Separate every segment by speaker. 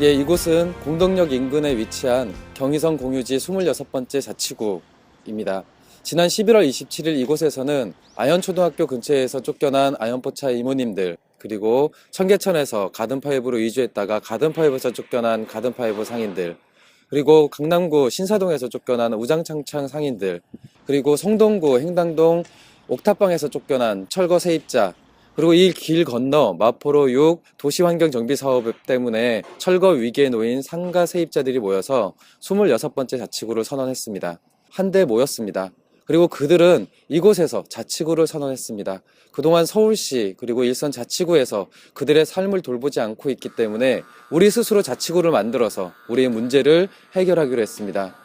Speaker 1: 예, 이곳은 공덕역 인근에 위치한 경의선 공유지 26번째 자치구입니다. 지난 11월 27일 이곳에서는 아현초등학교 근처에서 쫓겨난 아현포차 이모님들 그리고 청계천에서 가든파이브로 이주했다가 가든파이브에서 쫓겨난 가든파이브 상인들 그리고 강남구 신사동에서 쫓겨난 우장창창 상인들 그리고 성동구 행당동 옥탑방에서 쫓겨난 철거 세입자 그리고 이 길 건너 마포로 6 도시환경정비 사업 때문에 철거 위기에 놓인 상가 세입자들이 모여서 26번째 자치구를 선언했습니다. 한데 모였습니다. 그리고 그들은 이곳에서 자치구를 선언했습니다. 그동안 서울시 그리고 일선 자치구에서 그들의 삶을 돌보지 않고 있기 때문에 우리 스스로 자치구를 만들어서 우리의 문제를 해결하기로 했습니다.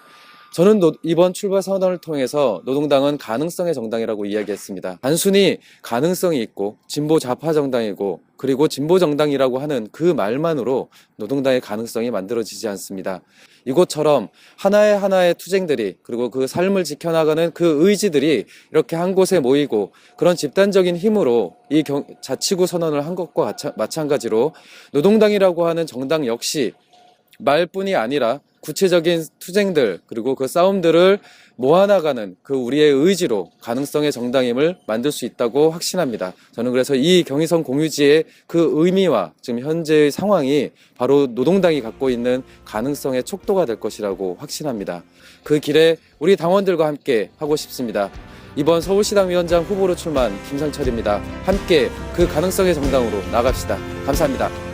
Speaker 1: 저는 노- 이번 출발 선언을 통해서 노동당은 가능성의 정당이라고 이야기했습니다. 단순히 가능성이 있고 진보 좌파 정당이고 그리고 진보 정당이라고 하는 그 말만으로 노동당의 가능성이 만들어지지 않습니다. 이곳처럼 하나의 하나의 투쟁들이 그리고 그 삶을 지켜나가는 그 의지들이 이렇게 한 곳에 모이고 그런 집단적인 힘으로 이 경- 자치구 선언을 한 것과 마찬- 마찬가지로 노동당이라고 하는 정당 역시 말뿐이 아니라 구체적인 투쟁들 그리고 그 싸움들을 모아나가는 그 우리의 의지로 가능성의 정당임을 만들 수 있다고 확신합니다. 저는 그래서 이 경의선 공유지의 그 의미와 지금 현재의 상황이 바로 노동당이 갖고 있는 가능성의 촉도가 될 것이라고 확신합니다. 그 길에 우리 당원들과 함께 하고 싶습니다. 이번 서울시당 위원장 후보로 출마한 김상철입니다. 함께 그 가능성의 정당으로 나갑시다. 감사합니다.